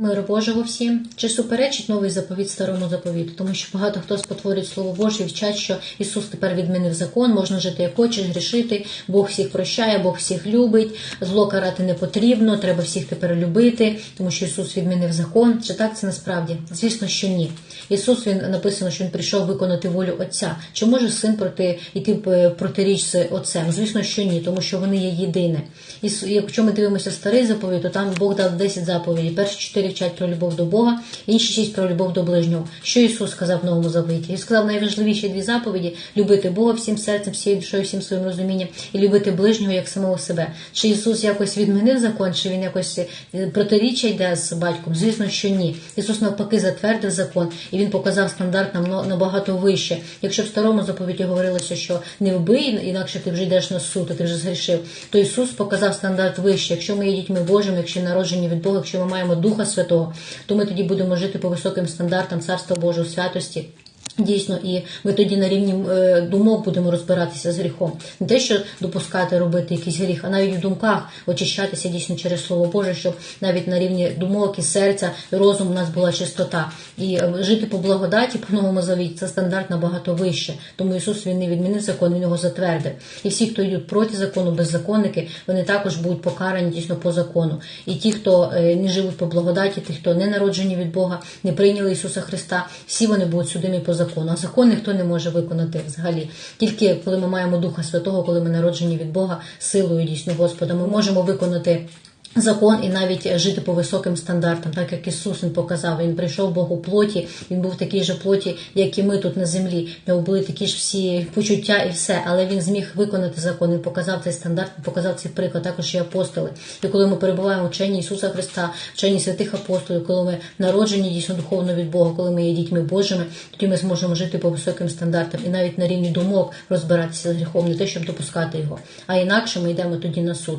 Миру Божого всім. Чи суперечить новий заповіт старому заповіту? Тому що багато хто спотворює слово Боже і вчать, що Ісус тепер відмінив закон, можна жити як хочеш, грішити, Бог всіх прощає, Бог всіх любить, зло карати не потрібно, треба всіх тепер любити, тому що Ісус відмінив закон. Чи так це насправді? Звісно, що ні. Ісус він написано, що він прийшов виконати волю Отця. Чи може син проти йти е, протиріч з Отцем? Звісно, що ні, тому що вони є єдине. І якщо ми дивимося старий заповідь, то там Бог дав 10 заповідей. Перші 4 вчать про любов до Бога, інші 6 про любов до ближнього. Що Ісус сказав в новому заповіті? Він сказав найважливіші дві заповіді: любити Бога всім серцем, всією душою, всім своїм розумінням і любити ближнього як самого себе. Чи Ісус якось відмінив закон, чи він якось е, протиріччя йде з батьком? Звісно, що ні. Ісус навпаки затвердив закон, і він показав стандарт нам набагато вище. Якщо в старому заповіті говорилося, що не вбий, інакше ти вже йдеш на суд, ти вже згрішив, то Ісус показав стандарт вище. Якщо ми є дітьми Божими, якщо народжені від Бога, якщо ми маємо Духа Святого, то ми тоді будемо жити по високим стандартам Царства Божого святості. Дійсно, і ми тоді на рівні е, думок будемо розбиратися з гріхом. Не те, що допускати робити якийсь гріх, а навіть в думках очищатися дійсно через Слово Боже, щоб навіть на рівні думок і серця і розуму у нас була чистота. І е, жити по благодаті, по новому завіті, це стандарт набагато вище. Тому Ісус він не відмінив закон, він його затвердив. І всі, хто йдуть проти закону, беззаконники, вони також будуть покарані дійсно по закону. І ті, хто е, не живуть по благодаті, ті, хто не народжені від Бога, не прийняли Ісуса Христа, всі вони будуть судимі по закону. А закон ніхто не може виконати взагалі. Тільки коли ми маємо Духа Святого, коли ми народжені від Бога, силою дійсно Господа, ми можемо виконати. Закон і навіть жити по високим стандартам, так як Ісус він показав. Він прийшов Бог у плоті, він був такий же плоті, як і ми тут на землі. В нього були такі ж всі почуття і все, але він зміг виконати закон. Він показав цей стандарт, він показав цей приклад, також і апостоли. І коли ми перебуваємо в вченні Ісуса Христа, в вченні святих апостолів, коли ми народжені дійсно духовно від Бога, коли ми є дітьми Божими, тоді ми зможемо жити по високим стандартам і навіть на рівні думок розбиратися з гріхом, не те, щоб допускати його. А інакше ми йдемо тоді на суд.